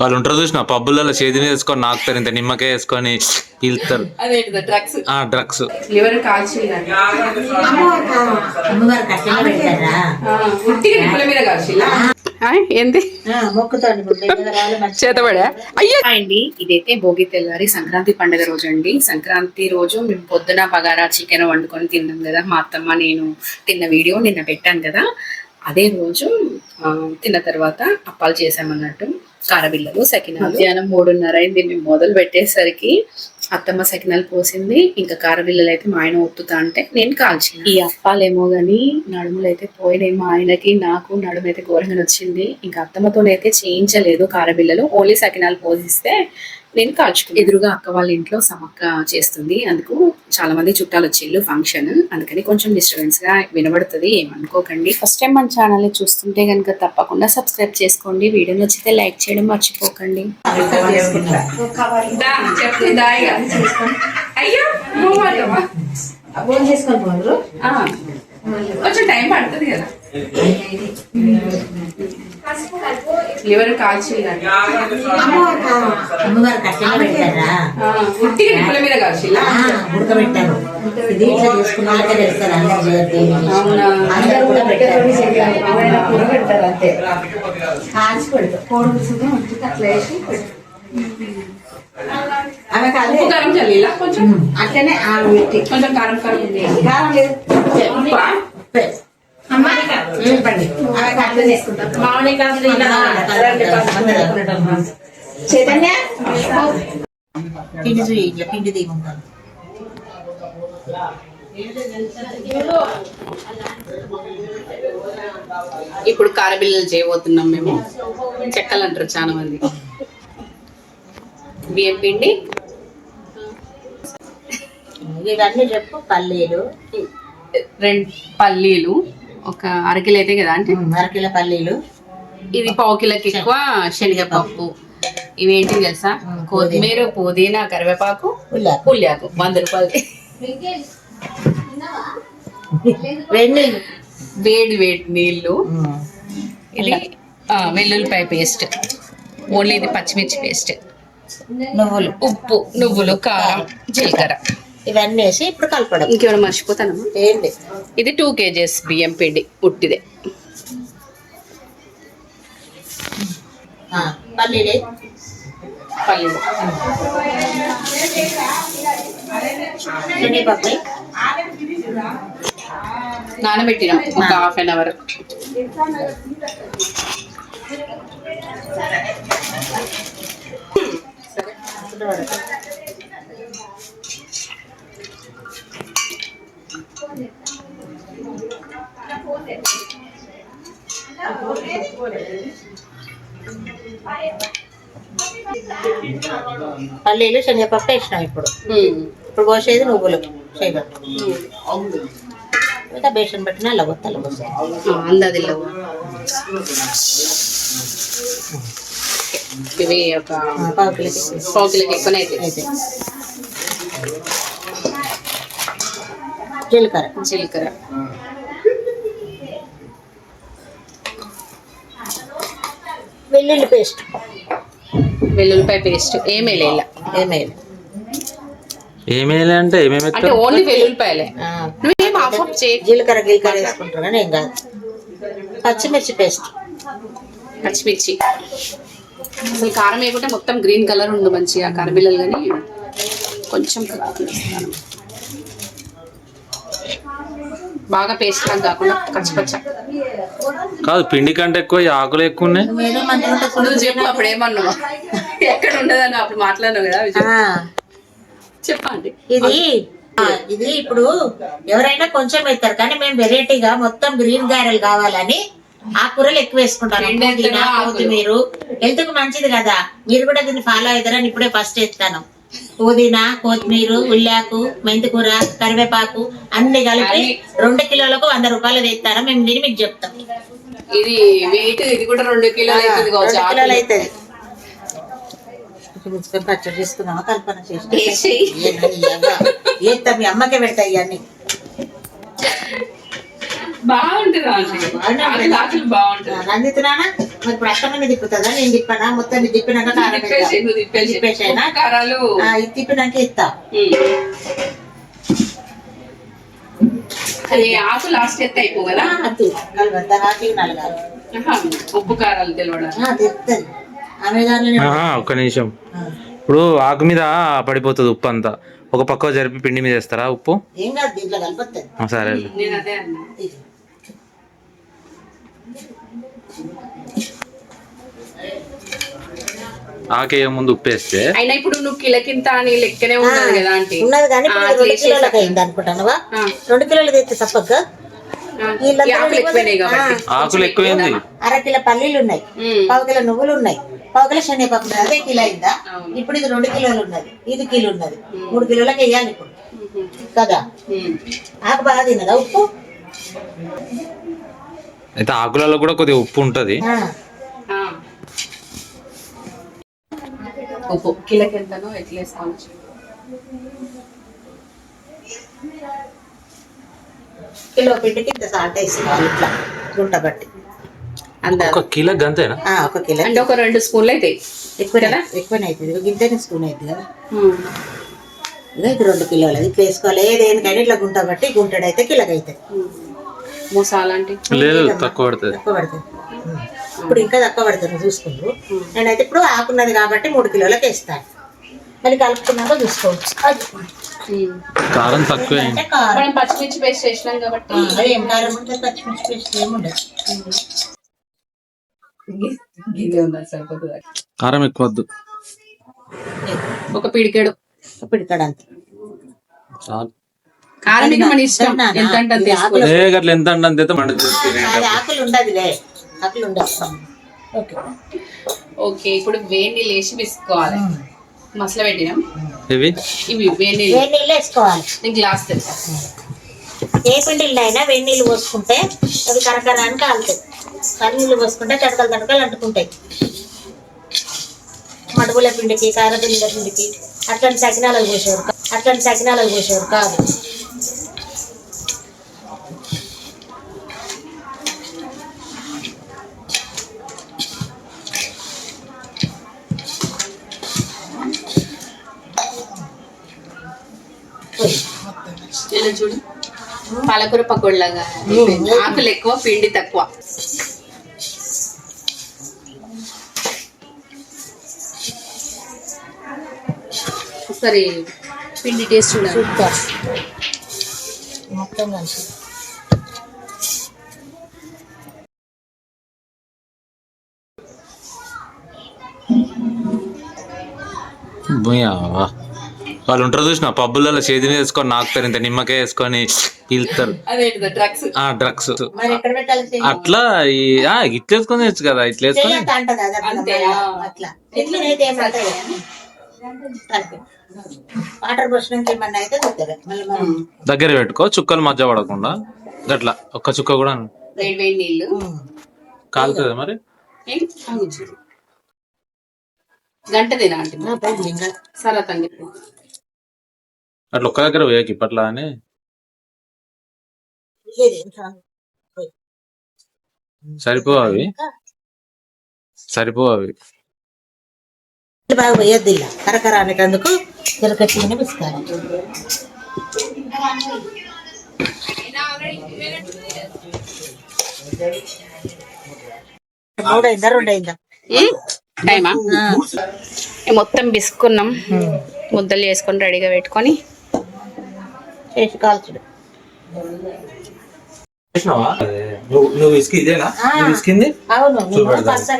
వాళ్ళు ఉంటారు చూసిన పబ్బులలో చేతి మీద వేసుకొని నాకుతారు ఇంత నిమ్మకాయ వేసుకొని పీలుతారు డ్రగ్స్ ఏంటి చేతబడా? అయ్యో! అండి ఇదైతే భోగి తెల్లారి సంక్రాంతి పండుగ రోజు అండి సంక్రాంతి రోజు మేము పొద్దున బగారా చికెన్ వండుకొని తిన్నాం కదా మా అత్తమ్మ నేను తిన్న వీడియో నిన్న పెట్టాను కదా. అదే రోజు తిన్న తర్వాత అప్పాలు చేసామన్నట్టు కారబిల్లలు సకినాలు. మధ్యాహ్నం మూడున్నర అయింది మేము మొదలు పెట్టేసరికి అత్తమ్మ సకినాలు పోసింది ఇంకా కారబిల్లలు అయితే మా ఆయన ఒత్తుతా అంటే నేను కాల్చిన. ఈ అప్పాలేమో గాని నడుములు అయితే పోయినాయి మా ఆయనకి నాకు నడుము అయితే ఘోరంగా వచ్చింది. ఇంకా అత్తమ్మతోనైతే చేయించలేదు కారబిల్లలు ఓన్లీ సకినాలు పోసిస్తే నేను కాల్చుకున్నాను ఎదురుగా అక్క వాళ్ళ ఇంట్లో సమక్క చేస్తుంది. అందుకు చాలా మంది చుట్టాలు వచ్చిళ్ళు ఫంక్షన్ అందుకని కొంచెం డిస్టర్బెన్స్గా వినబడుతుంది. ఏమనుకోకండి. ఫస్ట్ టైం మన ఛానల్ చూస్తుంటే కనుక తప్పకుండా సబ్స్క్రైబ్ చేసుకోండి. వీడియో నచ్చితే లైక్ చేయడం మర్చిపోకండి. అయ్యో కొంచెం టైం పడుతుంది కదా. లివర్ కాల్చి అమ్మవారు కట్టెలు పెడతారా? పుట్టిగా నిప్పుల మీద కాల్చిలా ఉడకబెట్టారు ఇది ఇట్లా చేసుకున్న వాళ్ళకే పెడతారు అందరు చేయొద్దు. అవునా? అందరు కూడా పెట్టారు. పెడతారు అంతే. కాల్చి పెడతారు. కోడి సుఖం ఉంటుంది అట్లా వేసి పెడతారు. ఆమె కాదు. ఉప్పు కారం చల్లిలా కొంచెం? అట్లనే కొంచెం కారం కారం ఉంది కారం లేదు. చైతన్య? పిండి చూయి ఇట్లా పిండి దిగుంటాను ఇప్పుడు కారబిల్లలు చేయబోతున్నాం మేము. చెక్కలు అంటారు చాలా మంది. బియ్యం పిండి. ఇవన్నీ చెప్పు పల్లీలు. రెండు పల్లీలు. ఒక అరకిలో అయితే కదా అంటే అరకిల పల్లీలు. ఇది పావు కిలోకి ఎక్కువ శనగపప్పు. ఇవేంటి తెలుసా? కొత్తిమీర పుదీనా కరివేపాకు పుల్యాకు వంద రూపాయలు వెండి వేడి నీళ్ళు. ఇది వెల్లుల్లిపాయ పేస్ట్. ఓన్లీ ఇది పచ్చిమిర్చి పేస్ట్. నువ్వులు. ఉప్పు నువ్వులు కారం జీలకర్ర. ఇవన్నీ వేసి ఇప్పుడు కలపడం ఇంకేమైనా మర్చిపోతానమ్మా ఏంటి ఇది టూ కేజెస్ బియ్యం పిండి ఉట్టిదే ఆ, పల్లీలు పల్లీలు శనగపప్పు నానబెట్టినాం ఒక హాఫ్ అన్ అవర్ పల్లీలు శనగపప్పు వేసినాం ఇప్పుడు. ఇప్పుడు పోసేది నువ్వులు చేయబట్టు ఇంకా బేసన్ పెట్టిన అలా కొత్త అందది ఇవి ఒక పావు కిలోకి. పావు కిలోకి ఎక్కువనే అయితే. జీలకర్ర. జీలకర్ర. వెల్లుల్లి పేస్ట్. వెల్లుల్లిపాయ పేస్ట్. ఏమీ లేదు ఏమేయాలి ఏమేమి అంటే ఏమేమి అంటే ఎత్తారు? ఓన్లీ వెల్లుల్లిపాయలే. నువ్వేం ఆఫ్ జీలకర్ర గీలకర్ర వేసుకుంటారు కానీ ఏం కాదు. పచ్చిమిర్చి పేస్ట్. పచ్చిమిర్చి. అసలు కారం వేయకుంటే మొత్తం గ్రీన్ కలర్ ఉండు మంచిగా కరబిల్లలు కానీ కొంచెం కారం వేస్తాను బాగా పేస్ట్ లాగా కాకుండా కచ్చపచ్చ. కాదు పిండి కంటే ఎక్కువ ఈ ఆకులు ఎక్కువ ఉన్నాయి నువ్వు చెప్పు అప్పుడు ఏమన్నావు ఎక్కడ ఉండదని అప్పుడు మాట్లాడినావు కదా చెప్పండి. ఇది ఇది ఇప్పుడు ఎవరైనా కొంచెం వేస్తారు కానీ మేము వెరైటీగా మొత్తం గ్రీన్ గారెలు కావాలని ఆ కూరలు ఎక్కువ వేసుకుంటాను. కొత్తిమీర. హెల్త్కు మంచిది కదా. మీరు కూడా దీన్ని ఫాలో అవుతారని ఇప్పుడే ఫస్ట్ ఎత్తాను పుదీనా కొత్తిమీర ఉల్లాకు మెంతికూర కరివేపాకు అన్ని కలిపి. రెండు కిలోలకు వంద రూపాయలు తెస్తారా? మేము దీన్ని మీకు చెప్తాం. ఇది వెయిట్ ఇది కూడా రెండు కిలోలు అవుతుంది కావచ్చు రెండు కిలోలు. అవుతుంది. పచ్చడి చేసుకున్నావా కల్పన మీ అమ్మకే బాగుంటుంది. బాగుంటుంది. రంజిత్ నాన్న మరి ఇప్పుడు అష్టమని తిప్పుతుందా? నేను తిప్పానా? మొత్తం తిప్పినాక కారం. తిప్పేసేనా? కారాలు. ఇది తిప్పినాక ఇస్తా. ఆకు లాస్ట్ ఎత్తే అయిపో కదా? అద్దు కలవద్దా ఆకి నలగాలి ఆహా, ఉప్పు కారాలు దానిలో ఆహా, ఒక్క నిమిషం. ఇప్పుడు ఆకు మీద పడిపోతుంది ఉప్పు అంతా. ఒక పక్క జరిపి పిండి మీద వేస్తారా ఉప్పు? సరే. ఆకేయ ముందు ఉప్పు వేస్తే అయినా ఇప్పుడు నువ్వు కిలకింత అని లెక్కనే ఉన్నది కదా ఆంటీ ఉన్నది కానీ ఇప్పుడు ఆ, ఇది రెండు చేసేసా. కిలోలకు అయింది అనుకుంటానువా ఆ, రెండు కిలోలు. వీళ్ళందరూ ఈ ఆకులు ఎక్కువైనాయి కాబట్టి ఆకులు ఎక్కువైంది అర కిలో పల్లీలు ఉన్నాయి ఉమ్. పావు కిలో నువ్వులు ఉన్నాయి పావు కిలో శనగపప్పు అదే కిలో అయిందా అవును. ఇప్పుడు ఇది రెండు కిలోలు ఉన్నది ఇది కిలో ఉన్నది మూడు కిలోలకు వేయాలి ఇప్పుడు. కదా ఉమ్. ఆకు బాగా తిన్నదా ఉప్పు అయితే ఆకులలో కూడా కొద్దిగా ఉప్పు ఉంటది. ఆ. ఉప్పు కిలోకి ఎంతనో ఎట్లా వేసుకోవచ్చు కిలో పిండికి ఇంత సాల్ట్ వేసుకోవాలి ఇట్లా గుంట బట్టి. ఒక కిలో గంతేనా? ఆ, ఒక కిలో. అంటే ఒక రెండు స్పూన్లు అయితే ఎక్కువ ఎక్కువనే అవుతుంది గింతనే స్పూన్ అవుతుంది కదా. ఇది రెండు కిలోలు అది ఇట్లా వేసుకోవాలి. ఏ దేనికైనా ఇట్లా గుంట బట్టి గుంటడైతే కిలోకి అవుతుంది మసాలా అంటే లేదు తక్కువ పడుతుంది. తక్కువ పడుతుంది. ఇప్పుడు ఇంకా తక్కువ పడుతుంది చూసుకుంటూ. నేనైతే ఇప్పుడు ఆకున్నది కాబట్టి మూడు కిలోలకు వేస్తాను మళ్ళీ కలుపుకున్నాక చూసుకోవచ్చు. అది. కారం తక్కువ. అంటే కారం. మనం పచ్చిమిర్చి పేస్ట్ చేసినాం కాబట్టి ఏం కారం ఉంటుంది పచ్చిమిర్చి పేస్ట్ ఏముండదు కారం ఎక్కువ వద్దు. ఒక పిడికెడు. ఇప్పుడు ఇక్కడ అంత. కారం మన ఇష్టం. ఎంత అంటే ఆకులు ఉండదులే. ఆకులు ఉండదు ఓకే. ఓకే ఇప్పుడు వేడి నీళ్ళు వేసి విసుకోవాలి మసలు పెట్టినాం? ఇవి? ఇవి వేడి నీళ్ళు వేడి నీళ్ళు వేసుకోవాలి. నేను గ్లాస్ తెలుసా ఏ పిండిలు అయినా వేడి నీళ్ళు పోసుకుంటే అవి కరకరానికి కాలుతాయి. కర్రీ నీళ్ళు పోసుకుంటే తడకలు తడకలు అంటుకుంటాయి. మడుగుల పిండికి కారపిండి పిండికి అట్లాంటి సకినాలకు పోసేవారు అట్లాంటి సకినాలకు పోసేవారు కాదు. నేను చూడు. పాలకూర పకోడలాగా. ఆకులు ఎక్కువ పిండి తక్కువ. ఒకసారి పిండి టేస్ట్ చూడాలి. సూపర్. మొత్తం కలిసి. భూయావా. వాళ్ళు ఉంటారు చూసిన పబ్బులలో చేతిని వేసుకొని నాకుతారు ఇంత నిమ్మకాయ వేసుకొని పీలుతారు అదేంటిదో డ్రగ్స్? ఆ డ్రగ్స్? అట్లా ఇట్లా వేసుకొని తెచ్చు కదా ఇట్లా వేసుకొని దగ్గర పెట్టుకో చుక్కలు మధ్య పడకుండా. గట్లా ఒక్క చుక్క కూడా వేడి వేడి నీళ్ళు. ఉమ్. కాలుతుంది మరి. గంట తినా అంటే. సరే తండ్రి అట్లా ఒక్క దగ్గర వేయకి ఇప్పట్లా అని. సరిపో అవి? సరిపో అవి? బాగా పోయొద్దు ఇలా. కరకర అనేటందుకు జరగట్టిగానే పిసుకోవాలి మూడైందా రెండైందా? టైమా? మొత్తం బిసుకున్నాం. ముద్దలు చేసుకొని రెడీగా పెట్టుకొని. చేసి కాల్చుడు. నువ్వు నువ్వు ఇసుక ఇదేనా? ఆ. నువ్వు ఇసుకింది? అవును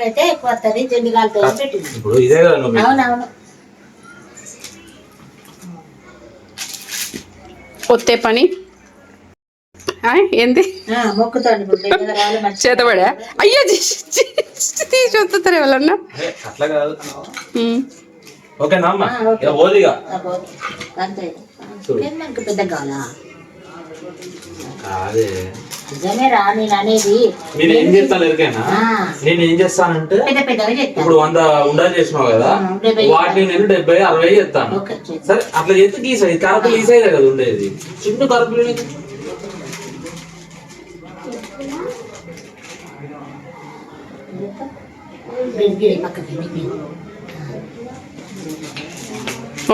అయితే ఎక్కువ వస్తుంది జల్లి కాలుతుంది పెట్టింది. ఇప్పుడు ఇదే కదా నువ్వు అవునవును. ఒత్తే పని. ఏంది? చేతబడా? అయ్యో తీసి వస్తారు ఎవరన్నా అట్లా కాదు. ఓకేనా అమ్మ? అంతే. మనకు పెద్ద కావాలా? కాదే. నిజమే రా నేను అనేది నేను ఏం చేస్తాను ఎరికైనా నేను ఏం చేస్తానంటే పెద్ద పెద్దగా చెప్తాను ఇప్పుడు వంద ఉండాలి చేసినావు కదా. వాటిని నేను డెబ్బై అరవై చేద్దాం. సరే అట్లా చేస్తే ఈ సైజ్ కరపలు ఈ సైజే కదా ఉండేది. చిన్న కరపలు.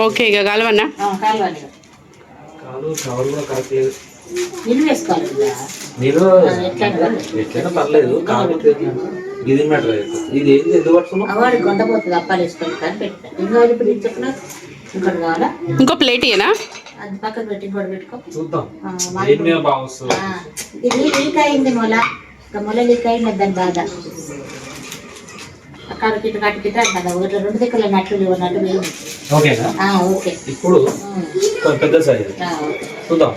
ఓకే ఇక కలవన్నా? ఆ, కాలువాలి. కాలు కవర్ కూడా కరెక్ట్ లేదు? ఎట్లయినా పర్లేదు. కాకపోతే ఇది మ్యాటర్ ఇది ఏంది ఎందుకు ఇంకా కావాలా? ప్లేట్ ఇయనా అది పక్కకు పెట్టి పెట్టుకో. చూద్దాం. ఇది లీక్ అయింది మొల. ఇంకా మొల లీక్ అయింది దాని బాధ. అక్కడ ఇటు కట్టు ఇటు అంటారు. ఒకటి రెండు దిక్కుల నట్లు నట్లు లేవు. ఓకేనా? ఆ, ఓకే. ఇప్పుడు పెద్ద సైజ్ ఆ, ఓకే. చూద్దాం.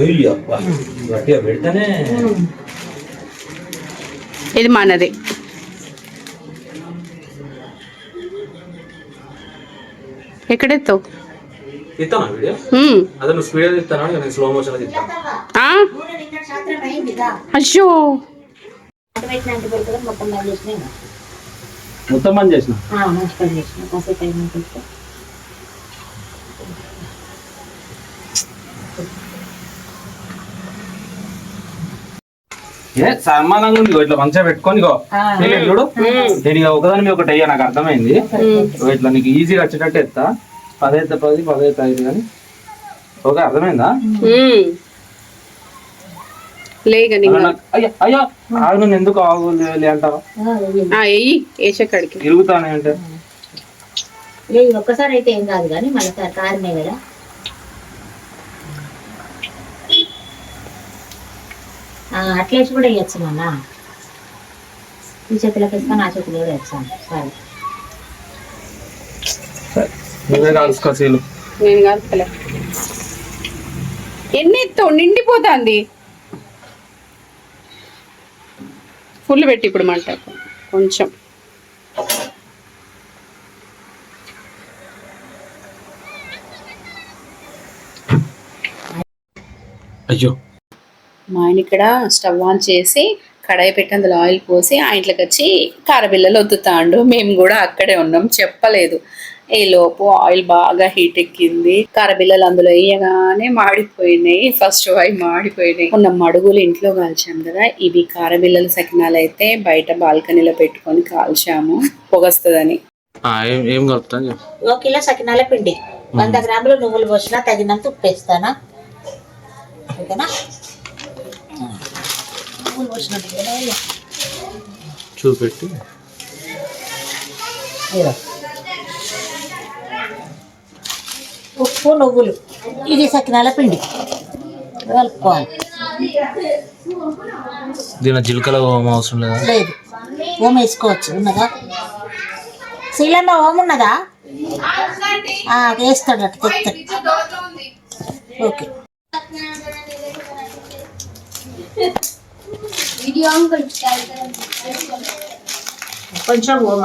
అయ్యో గట్టిగా పెడితేనే ఇది మనది. ఎక్కడెత్తావు? ఇస్తానా వీడియో? ఉమ్. అదే నువ్వు స్పీడ్ ఇస్తానా నేను స్లో మోషన్ ఇస్తాను ఆ? నూనె నిన్న శాస్త్రం అయిందిగా అయ్యో మొత్తం బంద్ చేసినా? ఏ సమానంగా ఉంది ఇట్లా మంచిగా పెట్టుకొని చూడు. నేను ఇక ఒకదాని మీద ఒకటి అయ్యా నాకు అర్థమైంది. ఇట్లా నీకు ఈజీగా వచ్చేటట్టు ఎత్తా. పదైతే పది పదైతే ఐదు కానీ. ఓకే అర్థమైందా? అయ్యో ఆగు నన్ను ఎందుకు ఆగు లే అంటావా? తిరుగుతానే అంటే లేదు ఒక్కసారి అయితే ఏం కాదు కానీ మళ్ళీ కారణమే కదా. ఆ, అట్లేసి కూడా వేయచ్చు మొన్న ఈ చేతులకు వేసుకొని ఆ చేతులు కూడా వేస్తాను సరే. నువ్వే కాల్చుకో సీలు నేను కలపలే ఎన్ని ఎత్తావు? నిండిపోతుంది. ఫుల్ పెట్టి ఇప్పుడు మంట. కొంచెం. అయ్యో. మా ఆయన ఇక్కడ స్టవ్ ఆన్ చేసి కడాయి పెట్టి అందులో ఆయిల్ పోసి ఆ ఇంట్లోకి వచ్చి కారబిల్లలు వద్దుతాండు మేము కూడా అక్కడే ఉన్నాం. చెప్పలేదు. ఈ లోపు ఆయిల్ బాగా హీట్ ఎక్కింది. కారబిల్లలు అందులో వేయగానే మాడిపోయినాయి. ఫస్ట్ అవి మాడిపోయినాయి. ఉన్న మడుగులు ఇంట్లో కాల్చాం కదా. ఇవి కారబిల్లల సకినాలు అయితే బయట బాల్కనీలో పెట్టుకొని కాల్చాము. పొగస్తుందని. ఏం కలుపుతాను ఒక కిలో సకినాల పిండి. వంద గ్రాములు నువ్వులు పోసినా తగినంత ఉప్పు వేస్తానా? ఓకేనా? నువ్వులు పోసినట్టు కదా వేయాలి. చూపెట్టి. ఉప్పు నువ్వులు. ఇది సకినాల పిండి. కలుపుకోవాలి. దీని జీలకర్ర ఓం అవసరం లేదా? లేదు. ఓం వేసుకోవచ్చు. ఉన్నదా? శీలన్న ఓం ఉన్నదా? వేస్తాడు అటు తెస్తాడు ఓకే. కొంచెం ఓమ.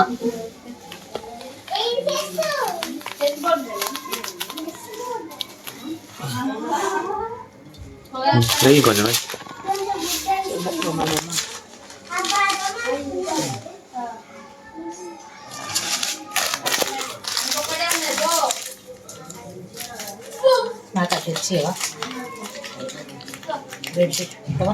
వెయ్యి కొంచెం వెయ్యి. నాకు అట్లా ఇచ్చేవా బెడ్షీట్ ఇస్తావా?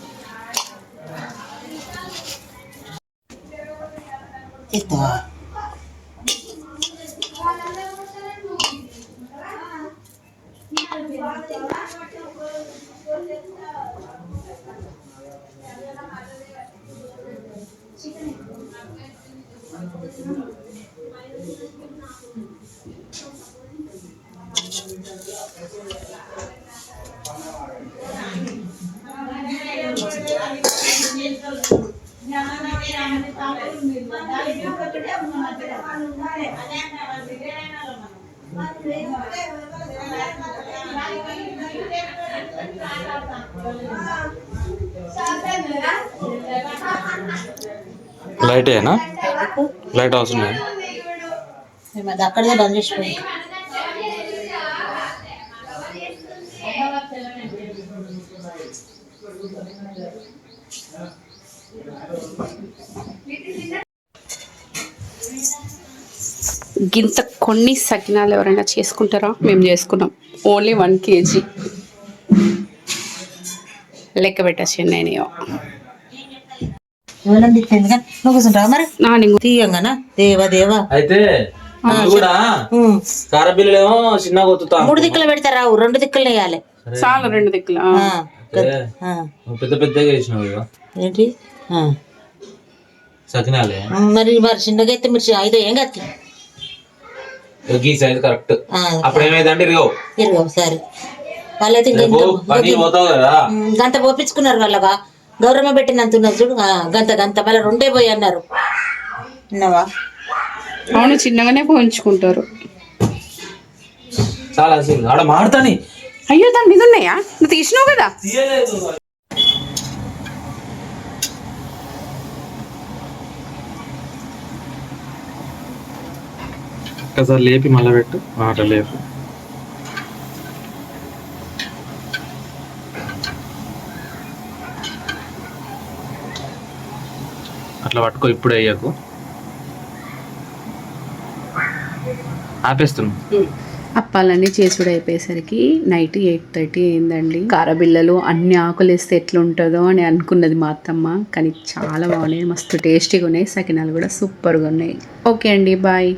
えっと、ఏనా లైట్ అవసరం లేదు మేము అది అక్కడే బంద్ చేసుకోండి గింత కొన్ని సకినాలు ఎవరైనా చేసుకుంటారా? మేము చేసుకున్నాం. Only one KG. లెక్క పెట్టచ్చు నేను నువ్వు కూర్చుంటావా మరి? తీయంగానా? దేవా దేవా. అయితే కూడా చిన్నగా ఒత్తుతా మూడు దిక్కులు పెడతారా రెండు దిక్కులు వేయాలి. చాలా రెండు దిక్కులు పెద్ద పెద్దగా వేసినావు ఏంటి. సకినాలే. మరి మరి చిన్నగా అయితే మీరు ఐదో ఏం కత్తి. సైజ్ కరెక్ట్ అప్పుడు ఏమైందంటే ఇరగవు ఇరుగో సరే. వాళ్ళైతే పని పోతావు కదా. గంట పోపించుకున్నారు వాళ్ళగా. గౌరమ్మ పెట్టినంత ఉన్నది చూడు. గంట గంట మళ్ళీ రెండే పోయి అన్నారు. అవును చిన్నగానే పోయించుకుంటారు. చాలా ఆడ మాడతాని. అయ్యో దాని మీద ఉన్నాయా? నువ్వు తీసినావు కదా? ఒక్కసారి లేపి మళ్ళీ పెట్టు. ఆట లేపు. అట్లా పట్టుకో ఇప్పుడు అయ్యాకు ఆపేస్తున్నా. అప్పాలన్నీ చేసుడు అయిపోయేసరికి నైట్ ఎయిట్ థర్టీ అయిందండి. కారబిల్లలు అన్ని ఆకులు వేస్తే ఎట్లుంటుందో అని అనుకున్నది మా అత్తమ్మ. కానీ చాలా బాగున్నాయి మస్తు టేస్టీగా ఉన్నాయి. సకినాలు కూడా సూపర్గా ఉన్నాయి. ఓకే అండి బాయ్.